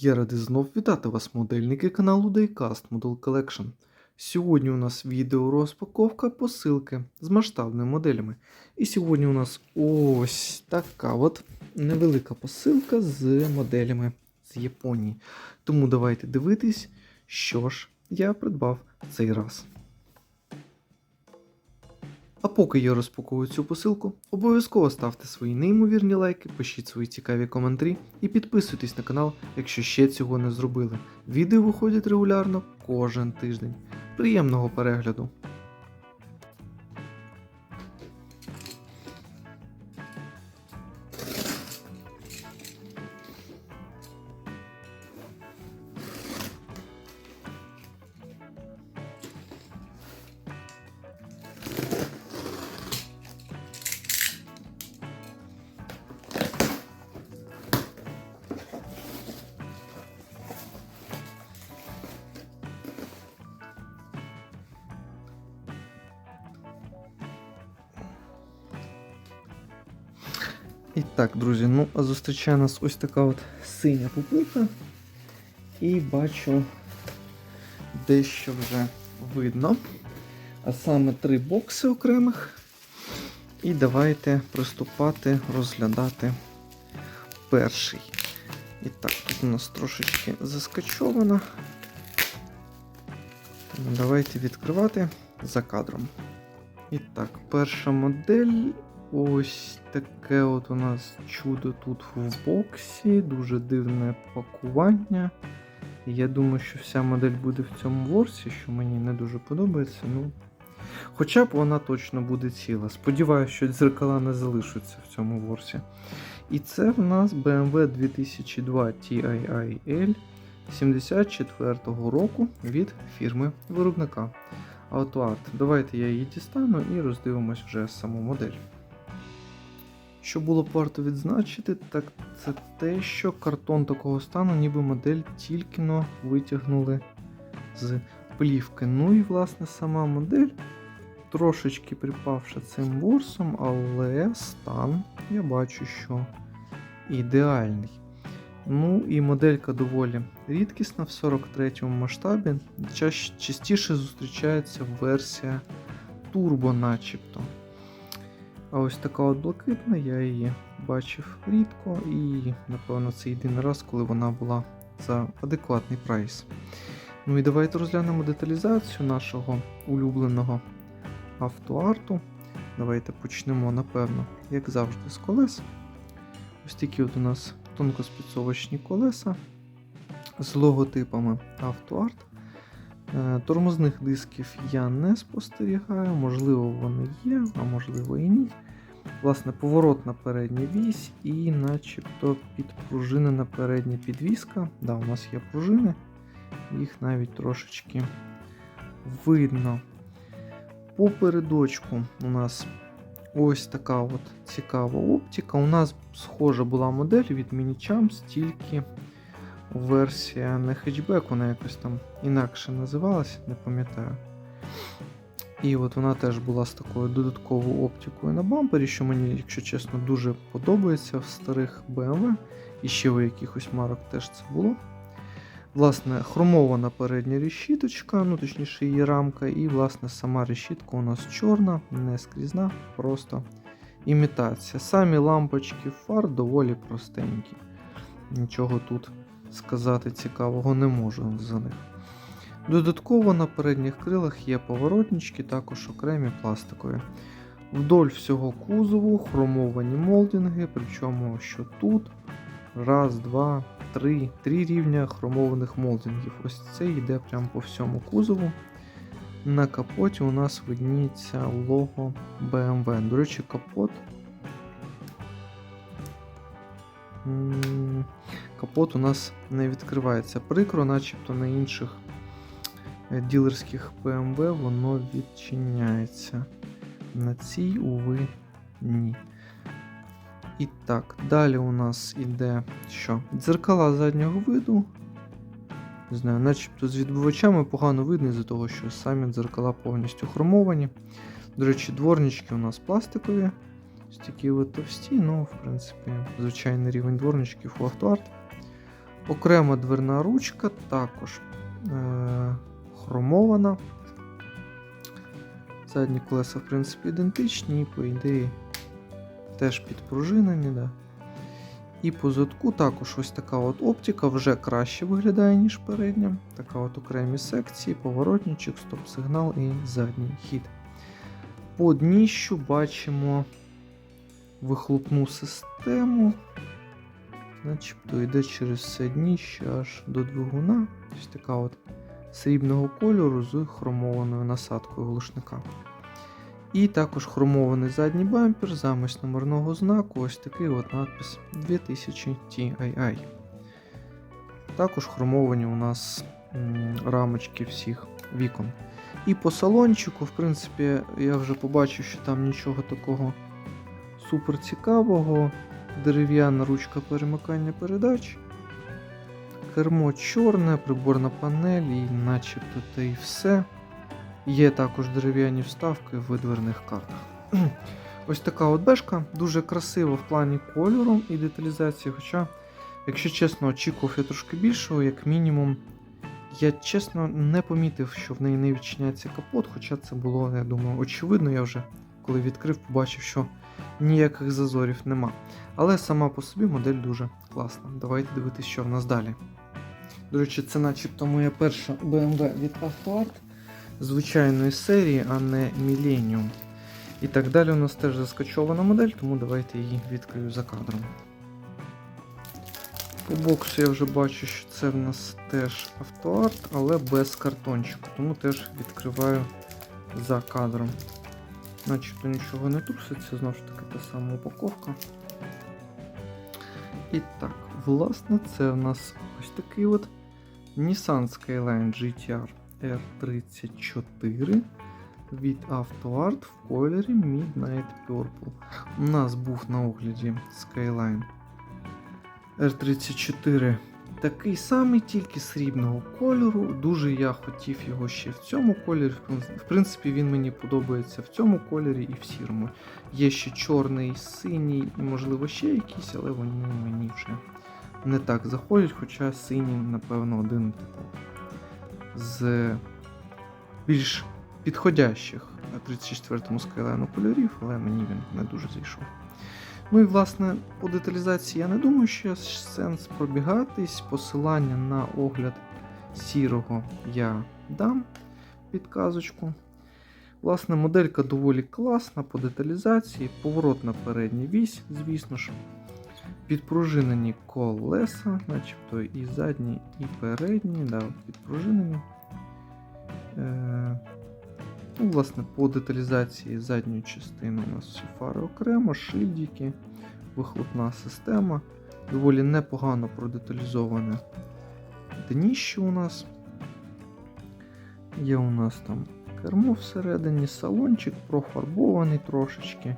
Я радий знов вітати вас, модельники каналу Daycast Model Collection. Сьогодні у нас відео розпаковка посилки з масштабними моделями. І сьогодні у нас ось така от невелика посилка з моделями з Японії. Тому давайте дивитись, що ж я придбав цей раз. А поки я розпаковую цю посилку, обов'язково ставте свої неймовірні лайки, пишіть свої цікаві коментарі і підписуйтесь на канал, якщо ще цього не зробили. Відео виходять регулярно кожен тиждень. Приємного перегляду! І так, друзі, ну зустрічає нас ось така от синя пупирка. І бачу дещо вже видно. А саме три бокси окремих. І давайте приступати розглядати перший. І так, тут у нас трошечки заскачовано. Тому давайте відкривати за кадром. І так, перша модель. Ось таке от у нас чудо тут в боксі. Дуже дивне пакування. Я думаю, що вся модель буде в цьому ворсі, що мені не дуже подобається. Ну, Хоча б вона точно буде ціла. Сподіваюся, що дзеркала не залишаться в цьому ворсі. І це в нас BMW 2002 TIIL 74-го року від фірми виробника AutoArt. Давайте я її дістану і роздивимось вже саму модель. Що було б варто відзначити, так це те, що картон такого стану, ніби модель тільки но витягнули з плівки. Ну і власне сама модель трошечки припавши цим ворсом, але стан я бачу, що ідеальний. Ну і моделька доволі рідкісна в 43 му масштабі. Частіше зустрічається версія турбо, начебто. А ось така от блакитна, я її бачив рідко, і, напевно, це єдиний раз, коли вона була за адекватний прайс. Ну і давайте розглянемо деталізацію нашого улюбленого автоарту. Давайте почнемо, напевно, як завжди, з колес. Ось такі от у нас тонкоспідсовочні колеса з логотипами автоарт. Е, Тормозних дисків я не спостерігаю, можливо, вони є, а можливо і ні. Власне, поворотна передня вісь і начебто підпружинена передня підвіска. Да, у нас є пружини, їх навіть трошечки видно. По передочку у нас ось така от цікава оптика. У нас схожа була модель від Mini-Champs, тільки версія не хетчбек, вона якось там інакше називалася, не пам'ятаю. І от вона теж була з такою додатковою оптикою на бампері, що мені, якщо чесно, дуже подобається в старих BMW. І ще у якихось марок теж це було. Власне, хромована передня решіточка, ну точніше її рамка, і власне сама решітка у нас чорна, не скрізна, просто імітація. Самі лампочки фар доволі простенькі. Нічого тут сказати цікавого не можу за них. Додатково на передніх крилах є поворотнички, також окремі пластикові. Вдоль всього кузову хромовані молдинги, причому що тут раз, два, три, три рівня хромованих молдингів. Ось це йде прямо по всьому кузову. На капоті у нас видніється лого BMW. До речі, капот. Капот у нас не відкривається прикро, начебто на інших е, ділерських BMW воно відчиняється. На цій, уви, ні. І так, далі у нас іде що? Дзеркала заднього виду. Не знаю, начебто з відбивачами погано видно з-за того, що самі дзеркала повністю хромовані. До речі, дворнички у нас пластикові. Ось такі от товсті, ну, в принципі, звичайний рівень дворничків у автоарт. Окрема дверна ручка також е- хромована. Задні колеса, в принципі, ідентичні, і, по ідеї, теж підпружинені. Да. І по задку також ось така от оптика вже краще виглядає, ніж передня. Така от окремі секції, поворотничок, стоп-сигнал і задній хід. По дніщу бачимо вихлопну систему. Начебто йде через все дніще аж до двигуна. Ось така от срібного кольору з хромованою насадкою глушника. І також хромований задній бампер, замість номерного знаку, ось такий от надпис 2000 TII. Також хромовані у нас рамочки всіх вікон. І по салончику, в принципі, я вже побачив, що там нічого такого супер цікавого. Дерев'яна ручка перемикання передач. Кермо чорне, приборна панель і начебто те і все. Є також дерев'яні вставки в дверних картах. Ось така от бешка, дуже красива в плані кольору і деталізації. Хоча, якщо чесно, очікував я трошки більшого, як мінімум, я чесно не помітив, що в неї не відчиняється капот, хоча це було, я думаю, очевидно, я вже коли відкрив, побачив, що ніяких зазорів нема. Але сама по собі модель дуже класна. Давайте дивитися, що в нас далі. До речі, це начебто моя перша BMW від AutoArt звичайної серії, а не Millennium. І так далі у нас теж заскачована модель, тому давайте її відкрию за кадром. По боксу я вже бачу, що це в нас теж автоарт, але без картончику, тому теж відкриваю за кадром. Начебто нічого не труситься, знову ж таки та сама упаковка. І так, власне, це в нас ось такий от Nissan Skyline GTR R34 від AutoArt в кольорі Midnight Purple. У нас був на огляді Skyline R34 такий самий, тільки срібного кольору. Дуже я хотів його ще в цьому кольорі. В принципі, він мені подобається в цьому кольорі і в сірому. Є ще чорний, синій і, можливо, ще якісь, але вони мені вже не так заходять, хоча синій, напевно, один з більш підходящих на 34-му скайлайну кольорів, але мені він не дуже зайшов. Ну і власне по деталізації я не думаю, що є сенс пробігатись. Посилання на огляд сірого я дам підказочку. Власне, моделька доволі класна по деталізації, поворот на передній вісь, звісно ж. Підпружинені колеса, начебто і задні, і передні, да, підпружинені. Е, ну, власне, по деталізації задньої частини у нас всі фари окремо, шильдики, вихлопна система. Доволі непогано продеталізоване дніще у нас. Є у нас там кермо всередині, салончик профарбований трошечки.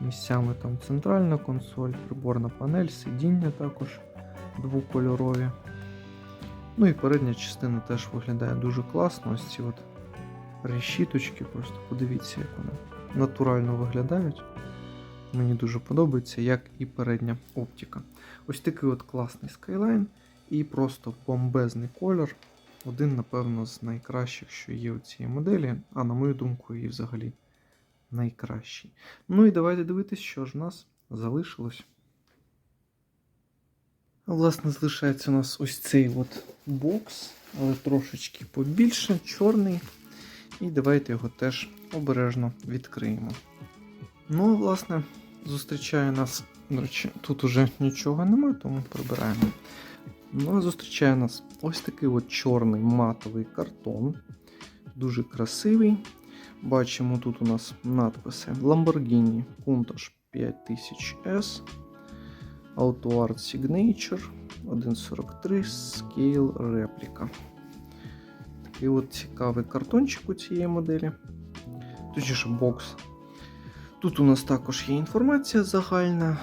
Місцями там центральна консоль, приборна панель, сидіння також двокольорові. Ну і передня частина теж виглядає дуже класно. Ось ці от решіточки, просто подивіться, як вони натурально виглядають. Мені дуже подобається, як і передня оптика. Ось такий от класний Skyline і просто бомбезний кольор. Один, напевно, з найкращих, що є у цій моделі, а на мою думку, і взагалі найкращий. Ну і давайте дивитись, що ж в нас залишилось. Власне, залишається у нас ось цей от бокс, але трошечки побільше, чорний. І давайте його теж обережно відкриємо. Ну, власне, зустрічає нас, до речі, тут уже нічого немає, тому прибираємо. Ну, а зустрічає нас ось такий от чорний матовий картон. Дуже красивий. Бачимо, тут у нас надписи Lamborghini Countach 5000S, AutoArt Signature 1.43 Scale Replica. Такий от цікавий картончик у цієї моделі. Точніше, бокс. Тут у нас також є інформація загальна,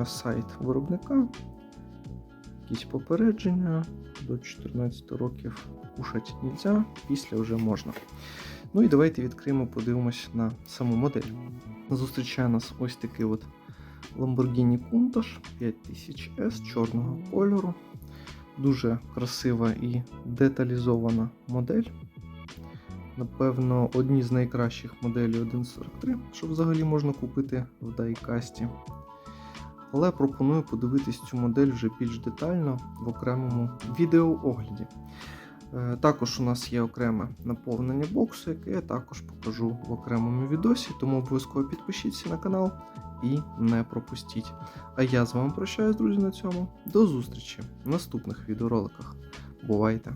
е, сайт виробника, якісь попередження. До 14 років кушать нельзя, після вже можна. Ну і давайте відкриємо, подивимось на саму модель. Зустрічає нас ось такий от Lamborghini Countach 5000S чорного кольору. Дуже красива і деталізована модель. Напевно, одні з найкращих моделей 1.43, що взагалі можна купити в дайкасті. Але пропоную подивитись цю модель вже більш детально в окремому відеоогляді. Е, Також у нас є окреме наповнення боксу, яке я також покажу в окремому відосі, тому обов'язково підпишіться на канал і не пропустіть. А я з вами прощаюсь, друзі, на цьому. До зустрічі в наступних відеороликах. Бувайте!